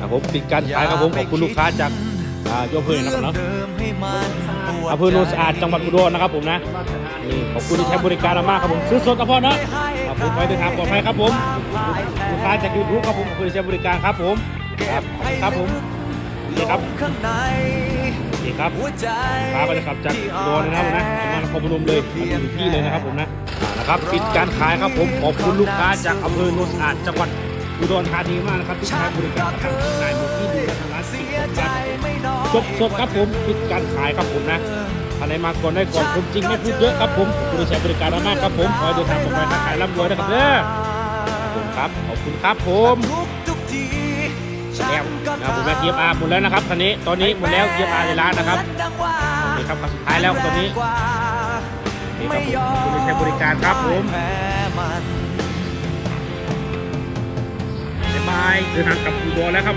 ครับผมปิดการขายครับผมขอบคุณลูกค้าจากอ่าโยมเพื่อนนะครับเนาะอำเภอโนนสะอาดจังหวัดอุดรนะครับผมนะนี่ขอบคุณที่ใช้บริการมากครับผมซื้อสดกับพ่อเนาะครับผมไปเดินทางปลอดภัยครับผมลูกค้าจากยูทูบครับผมขอบคุณที่ใช้บริการครับผมครับครับผมนี่ครับข้างในนี่ครับหัวใจค้าไปเลยครับจากอุดรนะครับผมนะมานครพนมเลยมาถึงที่เลยนะครับผมนะอ่านะครับ ปิดการขายครับผมขอบคุณลูกค้าจากอำเภอโนนสะอาดจังหวัด อุดรธานีมากนะครับที่ใช้บริการทางนายหมดที่ดูแลทางร้านเสีสิยบใจการไม่น้อยจบสดครับผมปิดการขายครับผมนะอะไรมาก่อนได้ก่อนผมจริงไม่พูดเยอะครับผมขอบคุณที่ใช้บริการมากครับผมขอให้เดินทางปลอดภัยค้าขายร่ำรวยนะครับเด้อขอบคุณครับขอบคุณครับผมทุกทุกทีแล้วนะผมแม่เทียบอาหมดแล้วนะครับคันนี้ตอนนี้หมดแล้วเทียบอาในร้านนะครับนี่ครับครั้งสุดท้ายแล้วตอนนี้นี่ครับผมขอบคุณที่ใช้บริการครับผมายเดินทางกลับอุดรแล้วครับผม